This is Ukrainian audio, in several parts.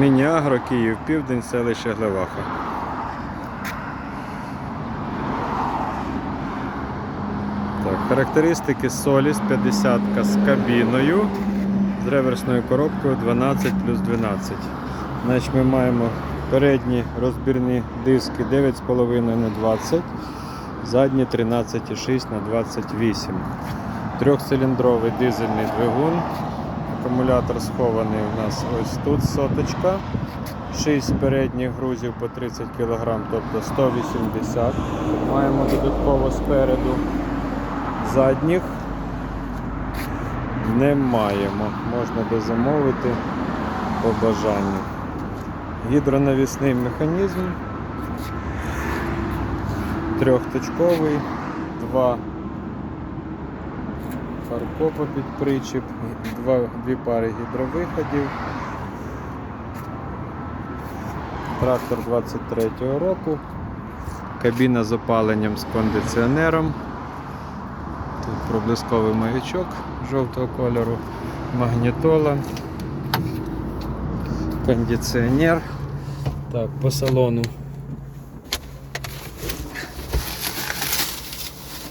Міні-Агро, Київ, Південь, селище Глеваха. Так, характеристики Solis 50 з кабіною, з реверсною коробкою 12 плюс 12. Значить, ми маємо передні розбірні диски 9,5 на 20, задні 13,6 на 28. Трьохциліндровий дизельний двигун. Акумулятор схований у нас ось тут соточка. 6 передніх грузів по 30 кг, тобто 180. Маємо додатково спереду. Задніх не маємо. Можна дозамовити по бажанню. Гідронавісний механізм. Трьохточковий, два фаркопа під причіп, два, дві пари гідровиходів. Трактор 23-го року. Кабіна з опаленням з кондиціонером. Тут проблисковий маячок жовтого кольору, магнітола, кондиціонер. Так, по салону.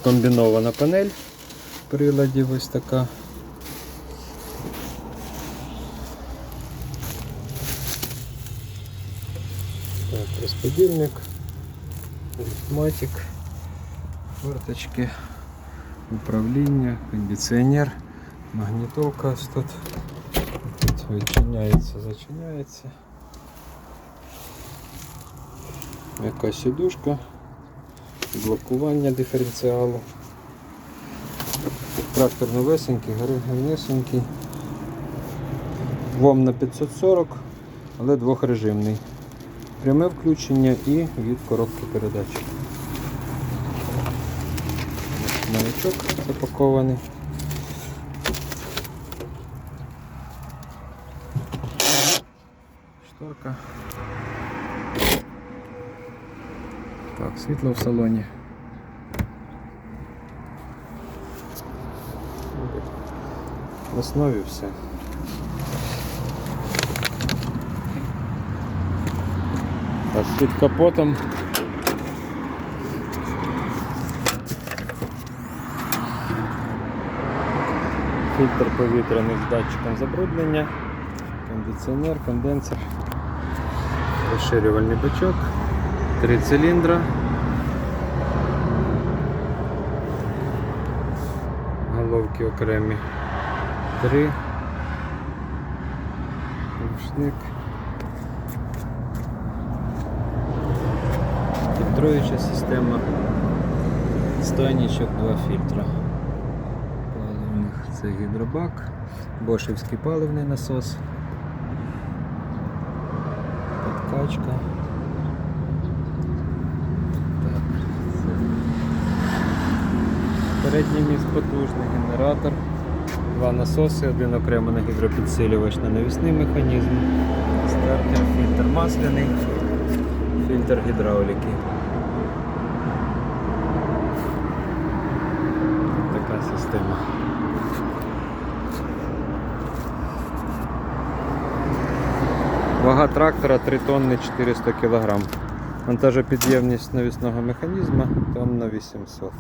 Комбінована панель приладів ось така. Так, розподільник, автоматик, форточки, управління, кондиціонер, магнітолка ось тут. Тут відчиняється, зачиняється. М'яка сідушка, блокування диференціалу. Трактор новесенький, гарнесенький. ВОМ на 540, але двохрежимний. Пряме включення і від коробки передач. Маячок запакований. Шторка. Так, світло в салоні. В основі все. Так, під капотом. Фільтр повітряний з датчиком забруднення, кондиціонер, конденсер, розширювальний бачок, три циліндра. Головки окремі. Три. Рушник. Фільтруюча система. Стойничок, два фільтра. Паливних це гідробак, бошевський паливний насос. Подкачка. Так, це Передній міст потужний генератор, два насоси, один окремо на гідропідсилювач на навісний механізм, стартер, фільтр масляний, фільтр гідравліки. Така система. Вага трактора 3 тонни 400 кг. Вантажопідємність навісного механізму тонна 800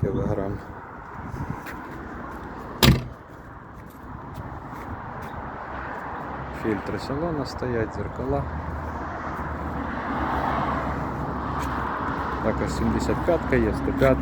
кг. Фільтри салона стоять, зеркала. Також 75 є, 105.